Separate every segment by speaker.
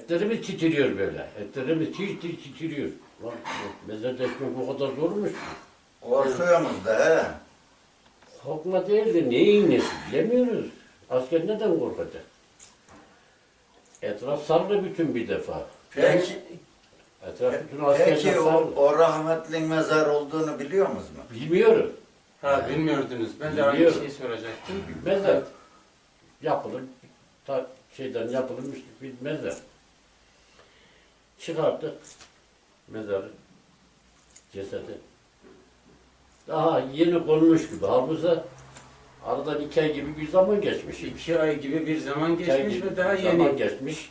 Speaker 1: Etlerimiz titriyor böyle. Etlerimiz tir tir titriyor. Lan bu mezar deşmek o kadar zormuş ki.
Speaker 2: Korkuyorsunuz da he.
Speaker 1: Korkma değil de neyin nesi bilemiyoruz. Asker neden korkacak? Etraf sarılı bütün bir defa.
Speaker 2: Peki,
Speaker 1: Etraf bütün askerler
Speaker 2: peki o,
Speaker 1: sarılı.
Speaker 2: o rahmetli mezar olduğunu biliyor musunuz?
Speaker 1: Bilmiyoruz.
Speaker 3: Ha bilmiyordunuz. Ben de aynı
Speaker 1: Biliyorum.
Speaker 3: şeyi soracaktım.
Speaker 1: Mezar yapılır. Ta şeyden yapılmış bir mezar. Çıkarttık mezarı, cesedi. Daha yeni konmuş gibi. Halbuki aradan iki ay gibi bir zaman geçmiş.
Speaker 3: İki ay gibi bir zaman
Speaker 1: İki ay
Speaker 3: geçmiş
Speaker 1: gibi
Speaker 3: ve daha
Speaker 1: bir zaman
Speaker 3: yeni.
Speaker 1: geçmiş.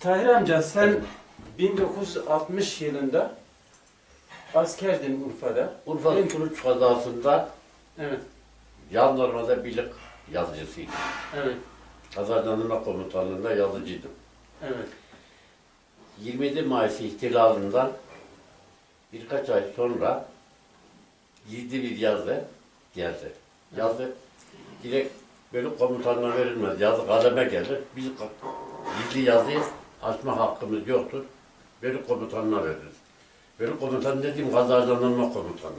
Speaker 3: Tahir amca sen 1960 yılında askerdin Urfa'da.
Speaker 1: Urfa Kuruç kazasında
Speaker 3: Evet,
Speaker 1: jandarmada birlik yazıcısıydım.
Speaker 3: evet,
Speaker 1: Kazanma komutanlığında yazıcıydım.
Speaker 3: evet.
Speaker 1: 27 Mayıs ihtilalından birkaç ay sonra gizli bir yazı geldi. Yazı direkt böyle komutanına verilmez. Yazı kaleme gelir. Biz gizli yazıyı açma hakkımız yoktur. Böyle komutanına veririz. Böyle komutan dediğim kazacanlanma komutanı.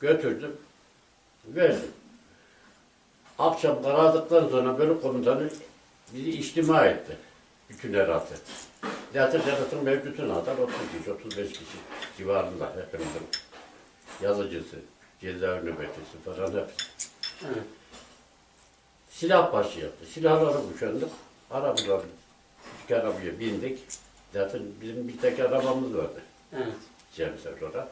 Speaker 1: Götürdüm. Verdim. Akşam karardıktan sonra böyle komutanı bizi içtima etti. Bütün eratı. Zaten Serhat'ın mevcutunu atar 30 kişi, 35 kişi civarında hepimizin yazıcısı, cezaevi nöbetçisi falan hepsi.
Speaker 3: evet.
Speaker 1: Silah başı yaptı. Silahları kuşandık. Arabalar, küçük arabaya bindik. Zaten bizim bir tek arabamız vardı.
Speaker 3: Evet.
Speaker 1: Cemser orada.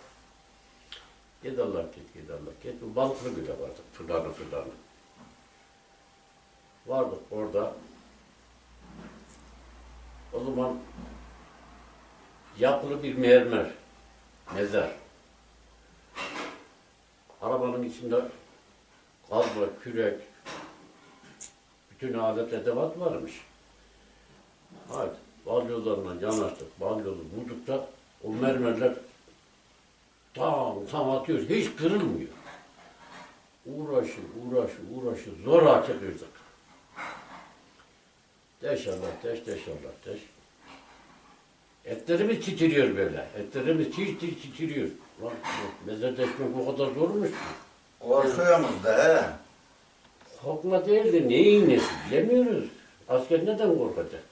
Speaker 1: Gid Allah git, gid Allah git. Bu balıklı bile vardı. Fırlanı fırlanı. Vardık orada. O zaman yapılı bir mermer. Mezar. Arabanın içinde kazma, kürek, bütün alet edevat varmış. Haydi, balyozlarla yanaştık, balyozu vurduk da o mermerler tam tam atıyor, hiç kırılmıyor. Uğraşı, uğraşı, uğraşı, zor açı kırdık. Deş Allah, deş, deş Allah, deş. Etlerimiz titriyor böyle, etlerimiz tir tir titriyor. Lan mezar deşmek o kadar zormuş ki.
Speaker 2: Korkuyorsunuz da he.
Speaker 1: Korkma değil de neyin nesi bilemiyoruz. Asker neden korkacak?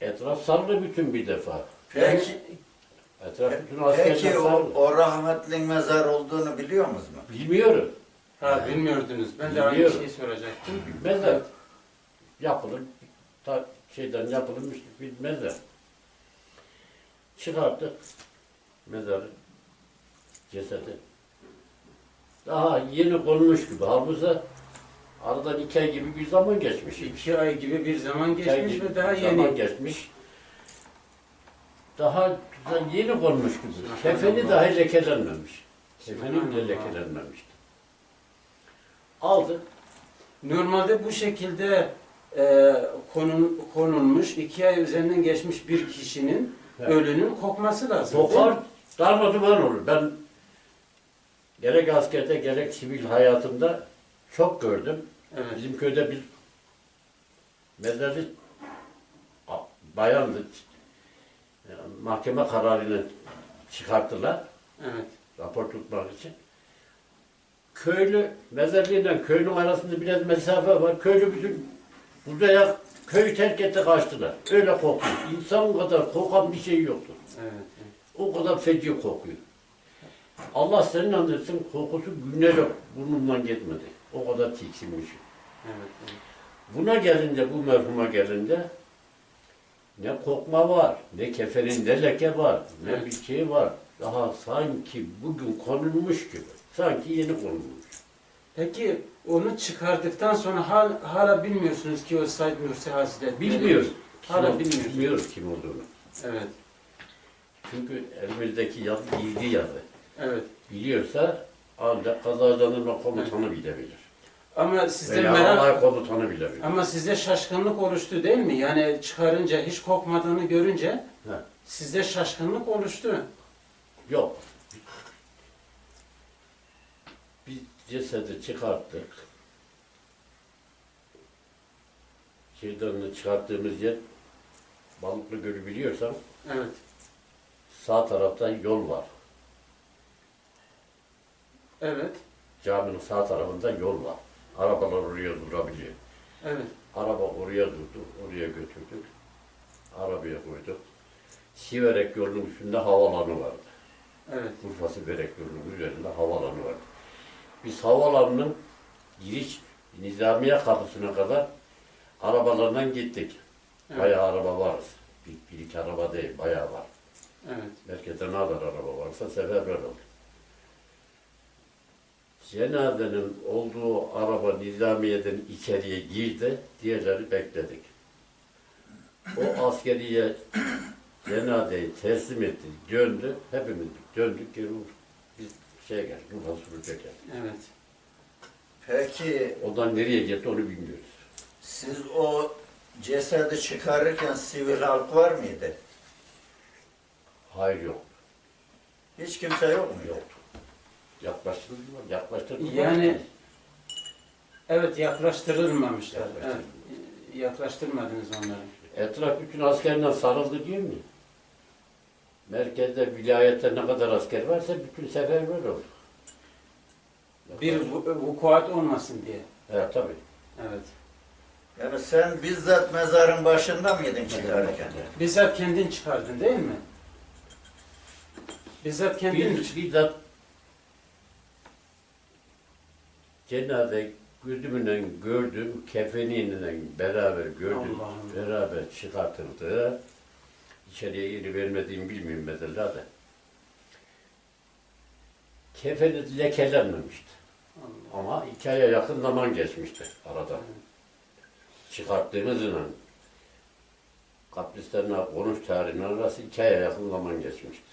Speaker 1: Etraf sarılı bütün bir defa.
Speaker 2: Peki,
Speaker 1: Etraf bütün askerler
Speaker 2: peki o,
Speaker 1: sarılı.
Speaker 2: o rahmetli mezar olduğunu biliyor musunuz?
Speaker 1: Bilmiyoruz.
Speaker 3: Ha bilmiyordunuz. Ben de aynı
Speaker 1: Biliyorum.
Speaker 3: şeyi soracaktım.
Speaker 1: Mezar yapılır. Ta şeyden yapılmış bir mezar. Çıkarttık mezarı, cesedi. Daha yeni konmuş gibi. Halbuki aradan iki ay gibi bir zaman geçmiş.
Speaker 3: İki ay gibi bir zaman geçmiş ve daha
Speaker 1: zaman
Speaker 3: yeni.
Speaker 1: geçmiş. Daha da yeni konmuş gibi. Kefeni dahi lekelenmemiş. Kefeni bile lekelenmemişti. Aldık.
Speaker 3: Normalde bu şekilde e, konun, konulmuş, iki ay üzerinden geçmiş bir kişinin
Speaker 1: Evet.
Speaker 3: ölünün kokması lazım.
Speaker 1: Kokar,
Speaker 3: mi?
Speaker 1: darmaduman olur. Ben gerek askerde gerek sivil hayatımda çok gördüm.
Speaker 3: Evet.
Speaker 1: Bizim köyde bir mezarcı a- bayandı. Mahkeme kararıyla çıkarttılar.
Speaker 3: Evet.
Speaker 1: rapor tutmak için. Köylü, mezarlığıyla köyün arasında biraz mesafe var. Köylü bütün buraya köyü terk etti kaçtılar. Öyle kokuyor. İnsan kadar kokan bir şey yoktur.
Speaker 3: Evet. evet.
Speaker 1: O kadar feci kokuyor. Allah senin andırsın kokusu günler yok. Burnumdan gitmedi. O kadar tiksinmiş.
Speaker 3: Evet, evet.
Speaker 1: Buna gelince, bu merhuma gelince ne kokma var, ne kefeninde leke var, ne
Speaker 3: Evet.
Speaker 1: bir şey var. Daha sanki bugün konulmuş gibi. Sanki yeni konulmuş.
Speaker 3: Peki onu çıkardıktan sonra hal, hala bilmiyorsunuz ki o Said Nursi Hazretleri.
Speaker 1: Bilmiyoruz.
Speaker 3: Hala bilmiyoruz.
Speaker 1: Bilmiyoruz kim olduğunu.
Speaker 3: Evet.
Speaker 1: Çünkü elimizdeki yazı gizli yazı.
Speaker 3: Evet.
Speaker 1: Biliyorsa ancak kazacanırma komutanı bilebilir.
Speaker 3: Ama sizde
Speaker 1: Veya
Speaker 3: merak
Speaker 1: alay komutanı bilebilir.
Speaker 3: ama sizde şaşkınlık oluştu değil mi? Yani çıkarınca hiç kokmadığını görünce
Speaker 1: He.
Speaker 3: sizde şaşkınlık oluştu.
Speaker 1: Yok. Biz cesedi çıkarttık. Şeyden çıkarttığımız yer Balıklı Gölü biliyorsan
Speaker 3: Evet.
Speaker 1: sağ taraftan yol var.
Speaker 3: Evet.
Speaker 1: Caminin sağ tarafında yol var. Arabalar oraya durabiliyor.
Speaker 3: Evet.
Speaker 1: Araba oraya durdu, oraya götürdük. Arabaya koyduk. Siverek yolunun üstünde havalanı vardı.
Speaker 3: Evet.
Speaker 1: Urfa Siverek yolunun üzerinde havalanı vardı. Biz havalanının giriş Nizamiye kapısına kadar arabalardan gittik.
Speaker 3: Evet.
Speaker 1: Bayağı araba varız. Bir, bir iki araba değil, bayağı var.
Speaker 3: Evet.
Speaker 1: Merkezde ne kadar araba varsa seferber oldu. Cenazenin olduğu araba Nizamiye'den içeriye girdi, diğerleri bekledik. O askeriye cenazeyi teslim etti, döndü, hepimiz döndük geri biz şey geldik, Urfa Suruç'a geldik.
Speaker 3: Evet.
Speaker 2: Peki
Speaker 1: Ondan nereye gitti onu bilmiyoruz.
Speaker 2: siz o cesedi çıkarırken sivil halk var mıydı?
Speaker 1: Hayır yok,
Speaker 2: Hiç kimse yok muydu?
Speaker 1: yok. Yaklaştırdılar, yaklaştırdılar.
Speaker 3: Yani evet yaklaştırılmamışlar. Evet.
Speaker 1: Yaklaştırılmamış.
Speaker 3: Yaklaştırmadınız onları.
Speaker 1: Etraf bütün askerle sarıldı diyor mu? Merkezde vilayette ne kadar asker varsa bütün seferber olur.
Speaker 3: Bir vu- vukuat olmasın diye.
Speaker 1: Evet tabii.
Speaker 3: Evet.
Speaker 2: Yani sen bizzat mezarın başında mıydın çıkarırken?
Speaker 3: Bizzat kendin çıkardın değil mi? Bizzat kendin
Speaker 1: Bir, bizzat cenaze gözümle gördüm, kefeniyle beraber gördüm, beraber çıkartıldı. İçeriye yeri vermediğimi bilmiyorum mesela da. Kefeni lekelenmemişti.
Speaker 3: Allah.
Speaker 1: Ama iki aya yakın zaman geçmişti arada. Çıkarttığımız inan kapristanla konuş tarihinin arası iki aya yakın zaman geçmişti.